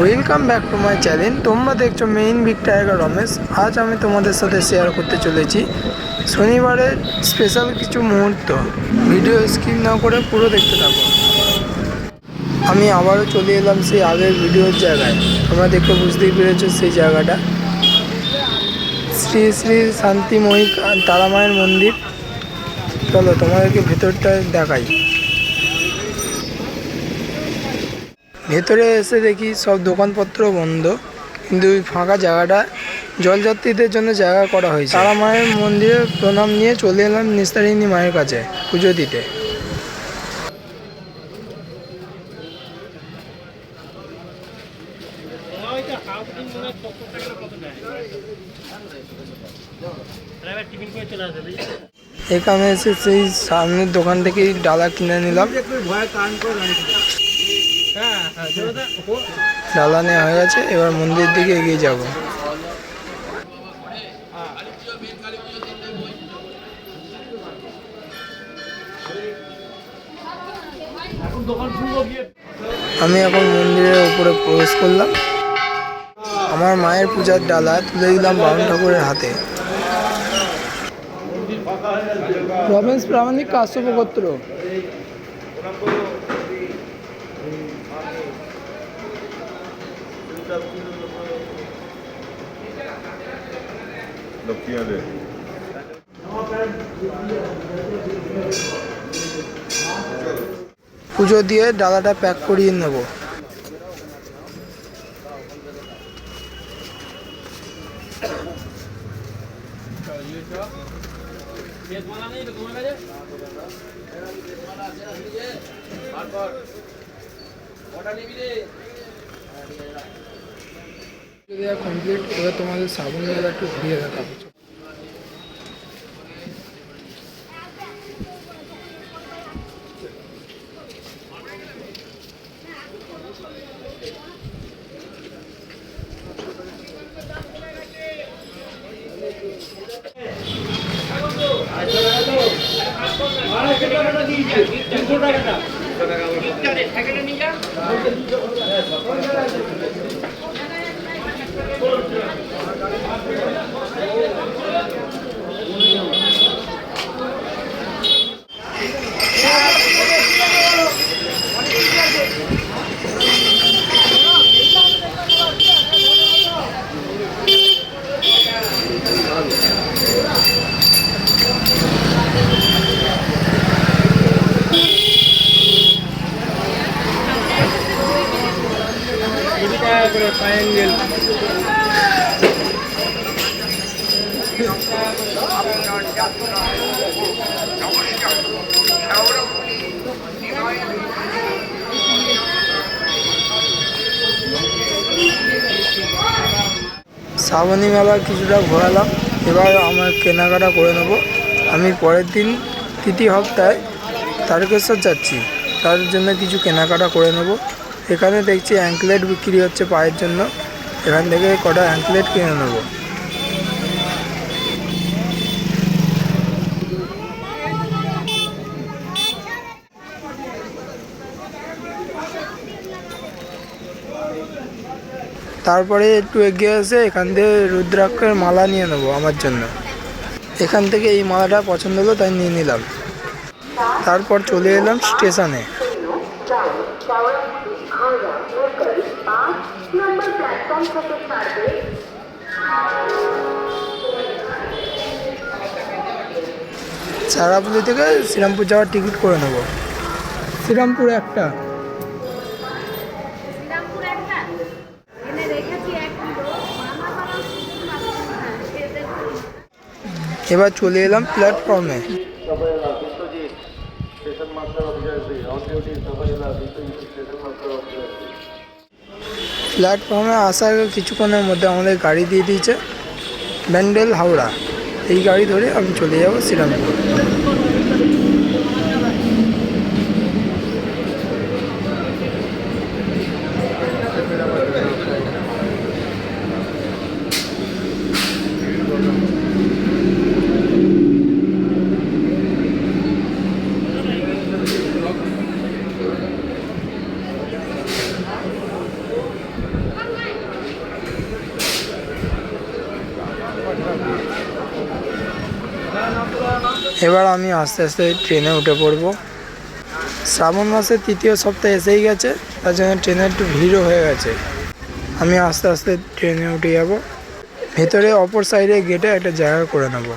Welcome back to my channel তোমরা দেখছ main big tiger Ramesh. আজ আমি তোমাদের সাথে শেয়ার করতে চলেছি শনিবারের স্পেশাল কিছু মুহূর্ত। ভিডিও স্কিপ না করে পুরো দেখতে থাকো। আমি আবারও চলে এলাম সেই আগের ভিডিওর জায়গায়। তোমরা দেখে বুঝতেই পেরেছ সেই জায়গাটা। শ্রী শ্রী শান্তিময়ী তারামায়ের মন্দির। চলো তোমাদেরকে ভেতরটা দেখাই। ভেতরে এসে দেখি সব দোকানপত্র বন্ধ, কিন্তু ওই ফাঁকা জায়গাটা জলযাত্রীদের জন্য জায়গা করা হয়েছে। তারা মায়ের মন্দিরে প্রণাম নিয়ে চলে এলাম নিস্তারিণী মায়ের কাছে পুজো দিতে। এখানে এসে সেই সামনের দোকান থেকেই ডালা কিনে নিলাম। ডালা নেওয়া হয়ে গেছে, এবার মন্দিরের দিকে এগিয়ে যাব। আমি এখন মন্দিরের উপরে প্রবেশ করলাম। আমার মায়ের পূজার ডালা তুলে দিলাম বামন ঠাকুরের হাতে। রমেশ প্রামাণিক কাশ্যপগোত্র পুজো দিয়ে ডালাটা প্যাক করিয়ে নেব। দেওয়া কমপ্লিট এবার তোমাদের সাবুন মেলা একটু ঘুরিয়ে দেখাবো। শ্রাবণী মেলা কিছুটা ঘোরালাম, এবার আমার কেনাকাটা করে নেব। আমি পরের দিন তৃতীয় হপ্তায় তারকেশ্বর যাচ্ছি, তার জন্য কিছু কেনাকাটা করে নেব। এখানে দেখছি অ্যাঙ্কলেট বিক্রি হচ্ছে পায়ের জন্য। এখান থেকে কটা অ্যাঙ্কলেট কিনে নেব। তারপরে একটু এগিয়ে এসে এখান থেকে রুদ্রাক্ষের মালা নিয়ে নেব আমার জন্য। এখান থেকে এই মালাটা পছন্দ হলো তাই নিয়ে নিলাম। তারপর চলে এলাম স্টেশনে। সারাপুলি থেকে শ্রীরামপুর যাওয়ার টিকিট করে নেব। শ্রীরামপুরে একটা। এবার চলে এলাম প্ল্যাটফর্মে স্টেশন মাস্টার অফিসার প্ল্যাটফর্মে আসার কিছুক্ষণের মধ্যে আমাদের গাড়ি দিয়ে দিয়েছে ব্যান্ডেল হাওড়া। এই গাড়ি ধরে আমি চলে যাব শ্রীরামপুর। এবার আমি আস্তে আস্তে ট্রেনে উঠে পড়ব। শ্রাবণ মাসের তৃতীয় সপ্তাহে এসেই গেছে, তার জন্য ট্রেনে একটু ভিড়ও হয়ে গেছে। আমি আস্তে আস্তে ট্রেনে উঠে যাব। ভেতরে অপর সাইডে গেটে একটা জায়গা করে নেব।